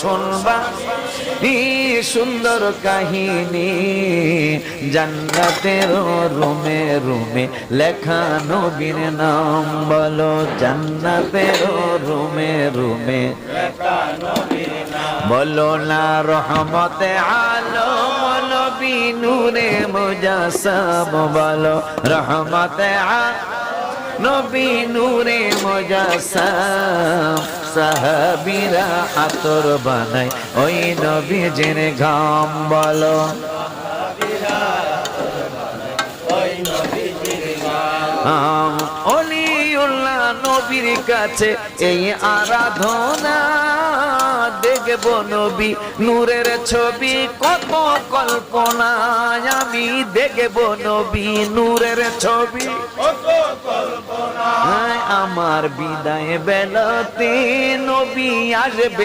শুনবা ই সুন্দর কাহিনী? জান্নাতের রুমে রুমে লেখা নবীর নাম বলো। জান্নাতের রুমে রুমে বলো না। রহমতে আলম নবী নূরে মুজাসম বলো। রহমতে আ নবী নূরে মুজাসম সাহাবীরা আতর বানাই ওই নবী জেনে ঘাম বলো। অলিউল্লাহ নবীর কাছে এই আরাধনা। দেখব নবী নূরের ছবি কত কল্পনায় আমি দেখব নবী নূরের ছবি। হায়, আমার বিদায় বেলাতে নবী আসবে।